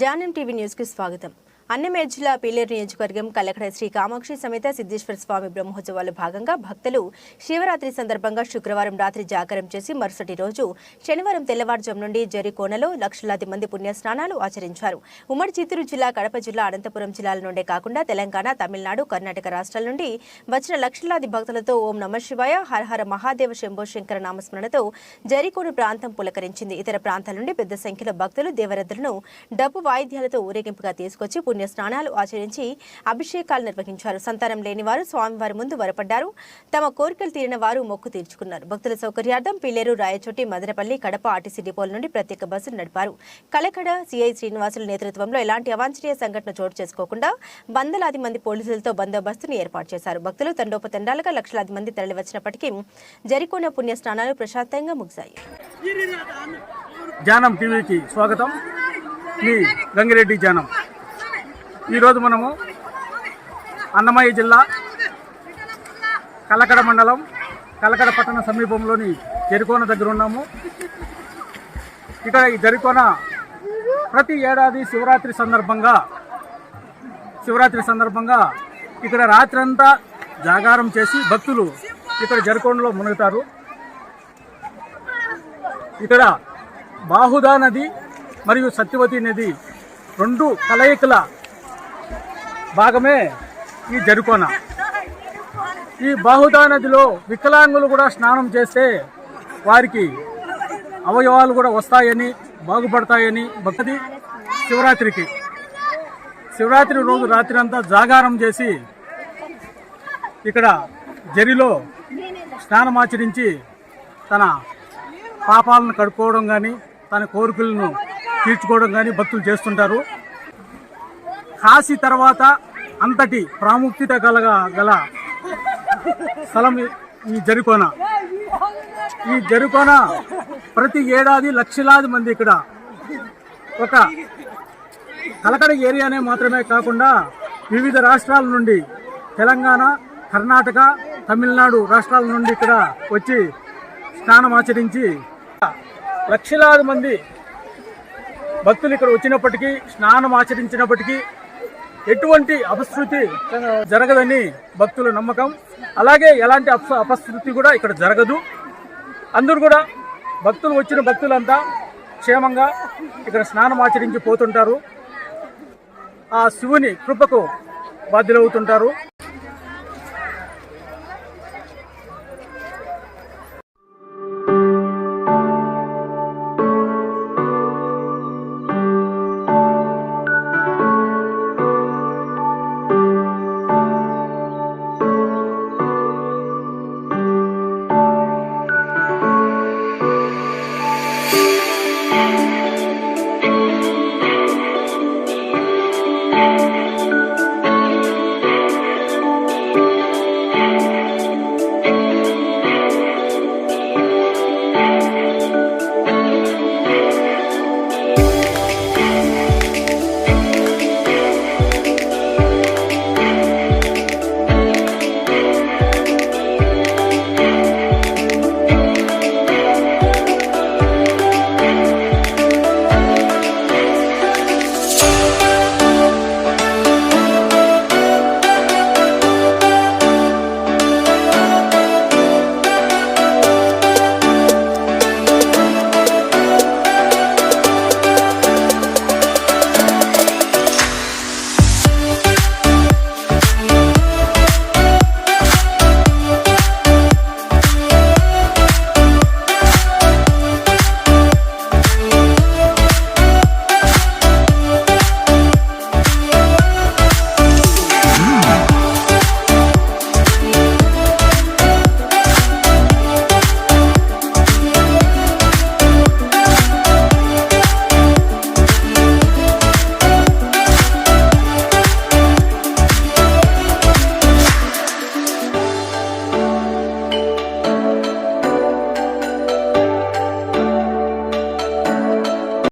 జానం TV న్యూస్కి స్వాగతం. అన్నమేడ్ జిల్లా పీలేరు నియోజకవర్గం కలకడ శ్రీ కామాక్షి సమేత సిద్ధేశ్వర స్వామి బ్రహ్మోత్సవాల భాగంగా భక్తులు శివరాత్రి సందర్భంగా శుక్రవారం రాత్రి జాగరం చేసి మరుసటి రోజు శనివారం తెల్లవారుజాము నుండి జరికోనలో లక్షలాది మంది పుణ్య స్నానాలు ఆచరించారు. ఉమ్మడి చిత్తూరు జిల్లా కడప జిల్లా అనంతపురం జిల్లాల నుండే కాకుండా తెలంగాణ తమిళనాడు కర్ణాటక రాష్ట్రాల నుండి వచ్చిన లక్షలాది భక్తులతో ఓం నమ శివాయ హరహర మహాదేవ శంభో శంకర నామస్మరణతో జరికోన ప్రాంతం పులకరించింది. ఇతర ప్రాంతాల నుండి పెద్ద సంఖ్యలో భక్తులు దేవరద్దులను డప్పు వాయిద్యాలతో ఊరేగింపుగా తీసుకొచ్చి పుణ్య స్నానాలు ఆచరించి అభిషేకాలు నిర్వహించారు. సంతానం లేని వారు స్వామివారి ముందు వరపడ్డారు. తమ కోరికలు తీరిన వారు మొక్కు తీర్చుకున్నారు. భక్తుల సౌకర్యార్థం పిల్లేరు రాయచోటి మదనపల్లి కడప ఆర్టీసీ డిపోల నుండి ప్రత్యేక బస్సులు నడిపారు. కలకడ సిఐ శ్రీనివాసుల నేతృత్వంలో ఎలాంటి అవాంఛనీయ సంఘటన చోటు చేసుకోకుండా వందలాది మంది పోలీసులతో బందోబస్తును ఏర్పాటు చేశారు. భక్తులు తండోపతండాలుగా లక్షలాది మంది తరలివచ్చినప్పటికీ జరికొన్న పుణ్య స్నానాలు ప్రశాంతంగా ముగిశాయి. జానం టీవీకి స్వాగతం. మీ గంగిరెడ్డి జానం. ఈరోజు మనము అన్నమయ్య జిల్లా కలకడ మండలం కలకడ పట్టణ సమీపంలోని జరికోన దగ్గర ఉన్నాము. ఇక్కడ ఈ జరికోన ప్రతి ఏడాది శివరాత్రి సందర్భంగా శివరాత్రి సందర్భంగా ఇక్కడ రాత్రంతా జాగారం చేసి భక్తులు ఇక్కడ జరికోనలో మునుగుతారు. ఇక్కడ బాహుదా నది మరియు సత్యవతి నది రెండు కలయికల భాగమే ఈ జరుకోన. ఈ బాహుదా నదిలో వికలాంగులు కూడా స్నానం చేస్తే వారికి అవయవాలు కూడా వస్తాయని బాగుపడతాయని భక్తి శివరాత్రికి. శివరాత్రి రోజు రాత్రి అంతా జాగారం చేసి ఇక్కడ జరిలో స్నానమాచరించి తన పాపాలను కడుక్కోవడం కానీ తన కోరికలను తీర్చుకోవడం కానీ భక్తులు చేస్తుంటారు. కాశీ తర్వాత అంతటి ప్రాముఖ్యత కలగా గల స్థలం ఈ- జరుకోన. ఈ జరుకోన ప్రతి ఏడాది లక్షలాది మంది ఇక్కడ ఒక కలకడ ఏరియానే మాత్రమే కాకుండా వివిధ రాష్ట్రాల నుండి తెలంగాణ కర్ణాటక తమిళనాడు రాష్ట్రాల నుండి ఇక్కడ వచ్చి స్నానం ఆచరించి లక్షలాది మంది భక్తులు ఇక్కడ వచ్చినప్పటికీ స్నానం ఆచరించినప్పటికీ ఎటువంటి అపశృతి జరగదని భక్తుల నమ్మకం. అలాగే ఎలాంటి అపశృతి కూడా ఇక్కడ జరగదు. అందరూ కూడా భక్తులు వచ్చిన భక్తులంతా క్షేమంగా ఇక్కడ స్నానం ఆచరించి పోతుంటారు. ఆ శివుని కృపకు బాధ్యులవుతుంటారు.